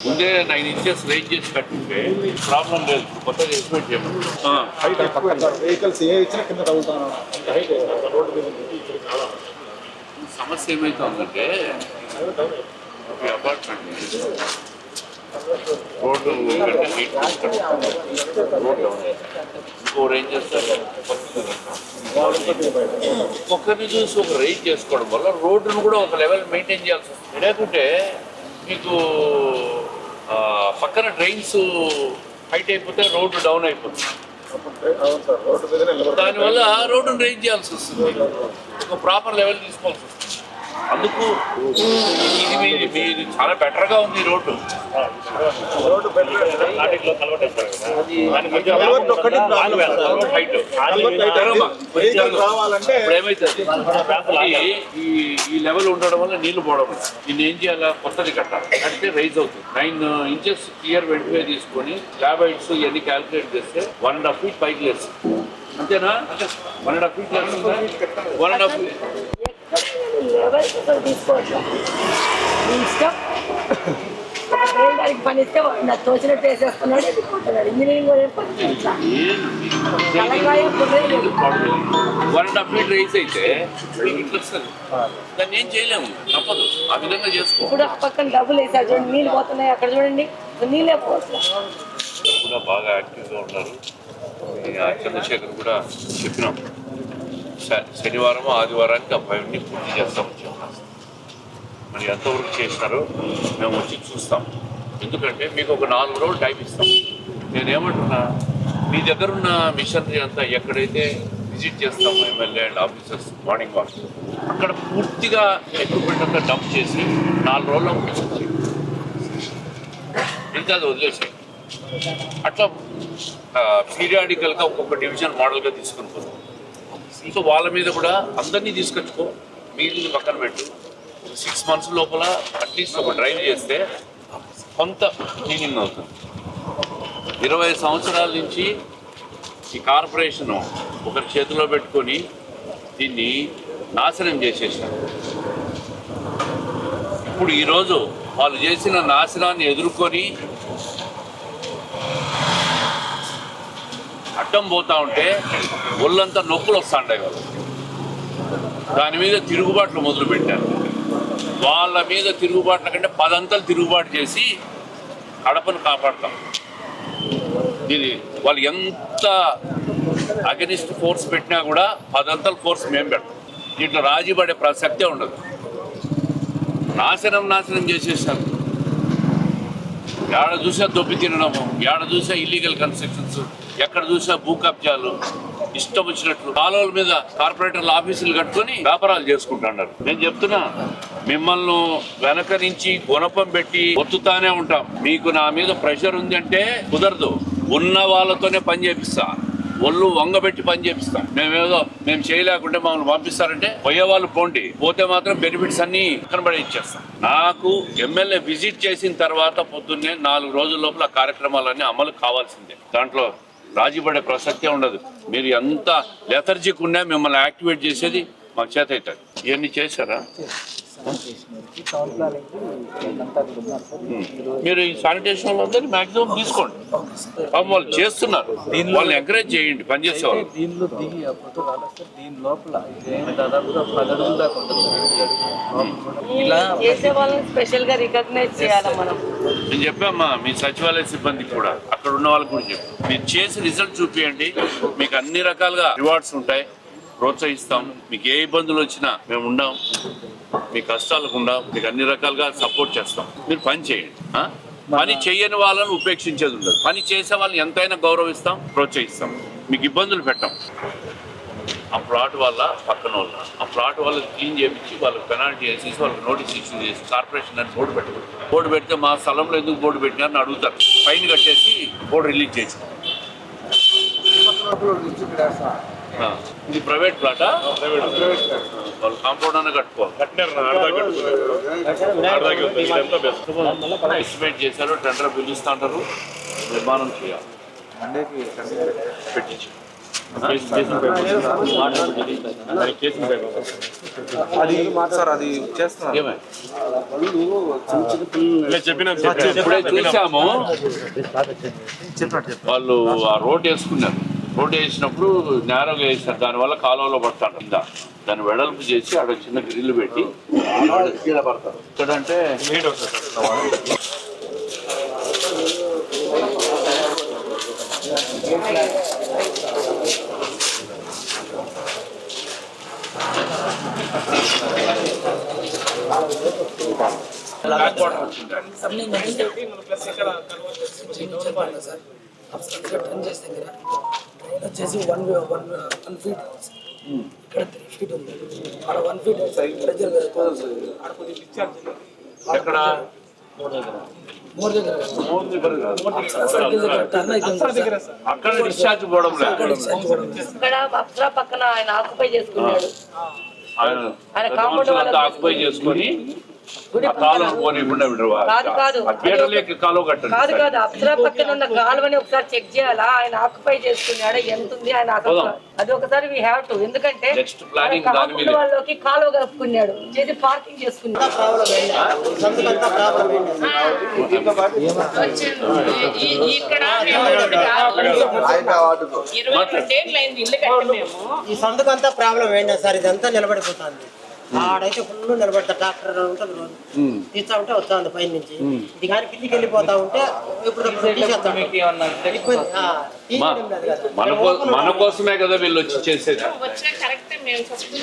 ముందే nine inches range చేసి కట్టింటే problem లేదు. కొత్తగా ఎస్టిమేట్ చేయమని. ఆ, హైట్ ఎక్కువ వెహికల్స్ ఏ ఇచ్చినా కింద హైట్ రోడ్డు మీద సమస్య అపార్ట్మెంట్ రోడ్డు కంటే హీట్ రోడ్ డౌన్ ఇంకో రేంజ్ చేస్తారు ఒకరిని చూసి ఒక రేంజ్ చేసుకోవడం వల్ల రోడ్డును కూడా ఒక లెవెల్ మెయింటైన్ చేయాల్సి వస్తుంది. లేకుంటే మీకు పక్కన డ్రైన్స్ హైట్ అయిపోతే రోడ్డు డౌన్ అయిపోతుంది. దానివల్ల రోడ్డు డ్రైన్ దానివల్ల రోడ్డును రేంజ్ చేయాల్సి వస్తుంది. ఒక ప్రాపర్ లెవెల్ తీసుకోవాల్సి వస్తుంది. అందుకు ఇది మీది చాలా బెటర్గా ఉంది రోడ్డు. ఈ- లెవెల్ ఉండడం వల్ల నీళ్ళు పోవడం దీన్ని ఏం చేయాలా కొత్తది కట్టాలి కడితే రైజ్ అవుతుంది నైన్ ఇంచెస్ క్లియర్ వెంటనే తీసుకొని ల్యాబ్ హైట్స్ ఇవన్నీ క్యాలిక్యులేట్ చేస్తే వన్ అండ్ హాఫ్ ఫీట్ పైకి లేస్తుంది అంతేనా one and half feet one and half feet పని ఇస్తే నాకు తోచినట్టు వేసేస్తున్నాడు వెళ్ళిపోతున్నాడు. ఇంజనీరింగ్ పని. One and half feet rise అయితే దాన్ని ఏం చేయలేము తప్పదు. ఆ విధంగా చేసుకో. ఇప్పుడు ఆ పక్కన డబ్బులు వేసారు చూడండి నీళ్ళు పోతున్నాయి అక్కడ చూడండి. నీళ్ళే పోతున్నాయి కూడా బాగా యాక్టివ్గా ఉన్నారు. చంద్రశేఖర్ కూడా చెప్పినాం. శనివారం ఆదివారానికి ఆ పైని పూర్తి చేస్తామని చెప్పాం మరి ఎంతవరకు చేసినారో మేము వచ్చి చూస్తాం. ఎందుకంటే మీకు ఒక నాలుగు రోజులు టైం ఇస్తాం. నేనేమంటున్నా మీ దగ్గర ఉన్న మిషనరీ అంతా ఎక్కడైతే విజిట్ చేస్తాము MLA and officers morning walk అక్కడ పూర్తిగా ఎక్విప్మెంట్ అంతా డంప్ చేసి నాలుగు రోజుల్లో ముగించి ఇంకా అది వదిలేసాయి. అట్లా పీరియాడికల్గా ఒక్కొక్క డివిజన్ మోడల్గా తీసుకుని పోతాం సో వాళ్ళ మీద కూడా అందరినీ తీసుకొచ్చుకో మిగిలిన పక్కన పెట్టు. సిక్స్ మంత్స్ లోపల అట్లీస్ట్ ఒక డ్రైవ్ చేస్తే కొంత క్లీనింగ్ అవుతుంది. ఇరవై సంవత్సరాల నుంచి ఈ కార్పొరేషన్ ఒకరి చేతిలో పెట్టుకొని దీన్ని నాశనం చేసేసారు ఇప్పుడు ఈరోజు వాళ్ళు చేసిన నాశనాన్ని ఎదుర్కొని అడ్డం పోతూ ఉంటే ఒళ్ళంతా నొప్పులు వస్తుండే వాళ్ళు దాని మీద తిరుగుబాట్లు మొదలు పెట్టారు వాళ్ళ మీద తిరుగుబాట్ల కంటే పదంతలు తిరుగుబాటు చేసి కడపను కాపాడతాం. ఇది వాళ్ళు ఎంత అగనిస్ట్ ఫోర్స్ పెట్టినా కూడా పదంతల ఫోర్స్ మేము పెడతాం. దీంట్లో రాజీ పడే ప్రసక్తే ఉండదు. నాశనం నాశనం చేసేసారు. ఏడ చూసా దొబ్బి తినడము ఏడ చూసా ఇల్లీగల్ కన్స్ట్రక్షన్స్ ఎక్కడ చూసా భూ కబ్జాలు ఇష్టం వచ్చినట్లు కాలువల మీద కార్పొరేటర్ల ఆఫీసులు కట్టుకొని వ్యాపారాలు చేసుకుంటున్నారు. నేను చెప్తున్నా మిమ్మల్ని వెనక నుంచి గుణపం పెట్టి ఒత్తుతానే ఉంటాం. మీకు నా మీద ప్రెషర్ ఉంది అంటే కుదరదు. ఉన్న వాళ్ళతోనే పని చేపిస్తా. ఒళ్ళు వంగబెట్టి పని చేపిస్తాం. మేమేదో మేము చేయలేకుంటే మమ్మల్ని పంపిస్తారంటే పోయే వాళ్ళు పోండి. పోతే మాత్రం బెనిఫిట్స్ అన్ని కనబడి ఇచ్చేస్తాం. నాకు ఎమ్మెల్యే విజిట్ చేసిన తర్వాత పొద్దున్నే నాలుగు రోజుల లోపల కార్యక్రమాలన్నీ అమలు కావాల్సిందే. దాంట్లో రాజీ పడే ప్రసక్తే ఉండదు. మీరు ఎంత లెథర్జిక్ ఉన్నా మిమ్మల్ని యాక్టివేట్ చేసేది మాకు చేత అవుతుంది ఇవన్నీ చేశారా? ఈరోజు మీరు ఈ శానిటేషన్ వాళ్ళందరినీ మాక్సిమం తీసుకోండి. వాళ్ళు చేస్తున్నారు. వాళ్ళని ఎంకరేజ్ చేయండి పనిచేసే వాళ్ళు దీనిలో దిగి ఆ ఫోటో రాలేదు సార్. దీని లోపల ఇదేం దాదాపుగా పది అడుగుల దాకా ఉంటుంది సార్. ఇది లోపల కూడా. ఇలా చేసే వాళ్ళని స్పెషల్గా రికగ్నైజ్ చేయాలి మనం? నేను చెప్పామ్మా మీ సచివాలయ సిబ్బందికి కూడా అక్కడ ఉన్న వాళ్ళకి కూడా చెప్పు. మీరు చేసి రిజల్ట్ చూపియండి. మీకు అన్ని రకాలుగా రివార్డ్స్ ఉంటాయి. ప్రోత్సహిస్తాం. మీకు ఏ ఇబ్బందులు వచ్చినా మేము ఉండాం. మీ కష్టాలకు ఉండాం. మీకు అన్ని రకాలుగా సపోర్ట్ చేస్తాం. మీరు పని చేయండి? పని చేయని వాళ్ళని ఉపేక్షించేది ఉండదు. పని చేసే వాళ్ళని ఎంతైనా గౌరవిస్తాం ప్రోత్సహిస్తాం. మీకు ఇబ్బందులు పెట్టాం. ఆ ప్లాట్ వల్ల పక్కన వాళ్ళు ఆ ప్లాట్ వాళ్ళు క్లీన్ చేయించి వాళ్ళకి పెనాల్టీ వేసేసి వాళ్ళకి నోటీస్ ఇష్యూ చేసి కార్పొరేషన్ అని బోర్డు పెట్టారు బోర్డు పెడితే మా స్థలంలో ఎందుకు బోర్డు పెట్టినారని అడుగుతారు. ఫైన్ కట్టేసి బోర్డు రిలీజ్ చేసి. ఇది ప్రైవేట్ ప్లాటా వాళ్ళు కాంపౌండ్ అన్న కట్టుకోవాలి. ఎస్టిమేట్ చేశారు టెండర్ పిలుస్తా అంటారు. నిర్మాణం చేయాలి. పెట్టించి. అది సార్ అది వాళ్ళు ఆ రోడ్ వేసుకున్నారు. రోడ్ వేసినప్పుడు నేరోగా వేసారు దానివల్ల కాలువలో పడతాడు కింద దాన్ని వెడల్పు చేసి ఆడ చిన్న గ్రిల్ పెట్టి ఇక్కడంటే టర్న్ చేస్తే దగ్గర ట్రైన్ వచ్చేసి వన్ వన్ వన్ ఫీట్ ఇక్కడ త్రీ ఫీట్ ఉంది. అక్కడ వన్ ఫీట్ ప్రెజర్. అక్కడ డిశ్చార్జ్ పోవడం లేదు. ఇక్కడ అప్సరా పక్కన ఆయన ఆక్యుపై చేసుకున్నాడు. ఆయన కాంపౌండ్ ఆక్యుపై చేసుకొని పోనీకుండా కాదు, కాదు. ఆ పీటలేకి కాలువ కట్టండి కాదు కాదు. అప్సరా పక్కన ఉన్న కాలువని ఒకసారి చెక్ చేయాలా? ఆయన ఆక్యుపై చేసుకున్నాడు? ఎంత ఉంది ఆయన. అది ఒకసారి వీ హ్యావ్ టు ఎందుకంటే దాని మీద. కాలువ కలుపుకున్నాడు. చేసి పార్కింగ్ చేసుకున్నాడు. ఇక్కడ మేము ఒకటి కాదు. ఇరవై రెండేళ్ళు అయింది ఇల్లు కట్టి మేము. ఈ సందుకంతా ప్రాబ్లం ఏంటో సార్? ఇదంతా నిలబడిపోతుంది. ఆడైతే ఫుల్ నిలబడతా ట్రాక్టర్ ఉంటుంది రోజు తీస్తా ఉంటే వస్తుంది పైన నుంచి. ఇది కానీ కిందికి వెళ్ళిపోతా ఉంటే ఇప్పుడు. మన కోసమే కదా వీళ్ళు వచ్చి చేసేది.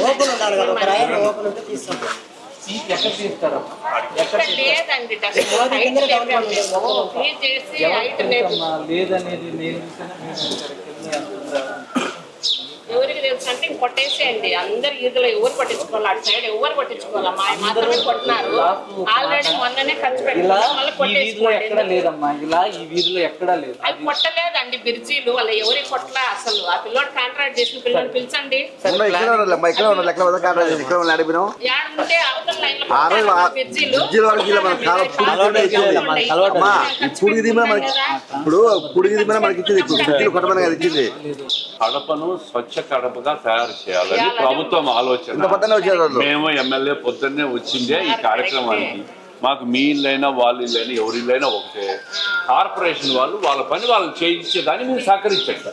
ఓపెన్ ఉండాలి కదా ఒక రైలు ఓపెన్ ఉంటే తీస్తాం. లేదనేది నేను ఇంక కొట్టేసేయండి. అందరు ఈదులో ఎవరు పట్టించుకోవాలి అటు సైడ్ ఎవరు పట్టించుకోవాలి మా మాత్రమే కొట్టినారు ఆల్రెడీ మొన్ననే ఖర్చు లేదమ్మా. ఇలా ఈ వీధిలో ఎక్కడా లేదు. అవి కొట్టలేదండి బిర్జీలు. వాళ్ళ ఎవరి కొట్టలే అసలు. ఆ పిల్లోడు కాంట్రాక్ట్ చేసిన పిల్లల్ని పిలిచండి. ఇప్పుడు మనకి ఇచ్చింది. కొట్టమని అది కడపను స్వచ్ఛ కడపగా తయారు చేయాలని ప్రభుత్వం ఆలోచన. మేము ఎమ్మెల్యే పొద్దున్నే వచ్చిందే ఈ కార్యక్రమానికి. మాకు మీ ఇల్లైనా వాళ్ళ ఇల్లైనా ఎవరి ఇల్లైనా ఒకటే. కార్పొరేషన్ వాళ్ళు వాళ్ళ పని వాళ్ళు చేయించేదాన్ని మీరు సహకరించండి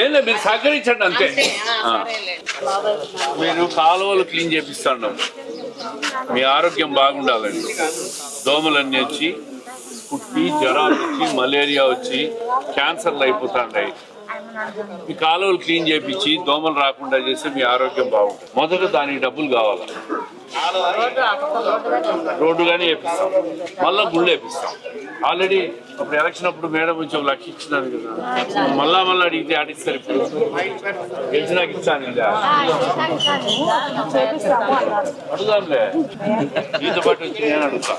ఏం లేదు మీరు సహకరించండి అంతే. మీరు కాలువలు క్లీన్ చేపిస్తాను మీ ఆరోగ్యం బాగుండాలండి. దోమలన్నీ వచ్చి పుట్టి జ్వరాలు వచ్చి మలేరియా వచ్చి క్యాన్సర్లు అయిపోతాయి మీ కాలువలు క్లీన్ చేపించి దోమలు రాకుండా చేస్తే మీ ఆరోగ్యం బాగుంటుంది. మొదట దానికి డబ్బులు కావాలి. రోడ్డు కానీ వేపిస్తాం. మళ్ళా గుళ్ళు వేపిస్తాం. ఆల్రెడీ అప్పుడు ఎలక్షన్ అప్పుడు మేడం నుంచి ఒక లక్ష ఇచ్చినారు కదా. మళ్ళా మళ్ళీ అడిగితే ఆడిస్తారు ఇప్పుడు. గెలిచినాక ఇచ్చాను ఇంకా అడుగుదాంలే. నీతో పాటు వచ్చి నేను అడుగుతా.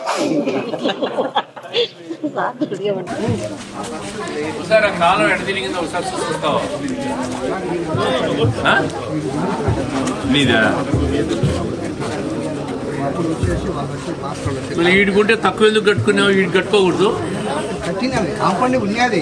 ఒకసారి ఆ కాలం తిరిగిందో ఒకసారి చూస్తావా? ఆ? నీదా మళ్ళీ ఈడుకుంటే తక్కువ ఎందుకు కట్టుకున్నావు? ఈడు కట్టుకోకూడదు. కట్టినది కాంపౌండ్ ఉన్నది.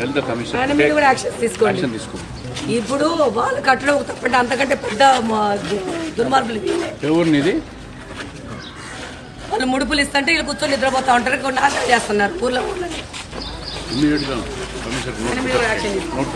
హెల్త్ కమిషన్ ఆయన మీద కూడా యాక్షన్ తీసుకోండి. యాక్షన్ తీసుకో ఇప్పుడు వాళ్ళు కట్టడం తప్పంటే అంతకంటే పెద్ద దుర్మార్గులు. ఎవరిని ఇది వాళ్ళు ముడుపులు ఇస్తుంటే వీళ్ళు కూర్చొని నిద్రపోతా ఉంటారు కొన్ని నాశనం చేస్తున్నారు. ఊర్లో ఊర్లో ఇమ్మీడియట్గా కమిషన్ నోట్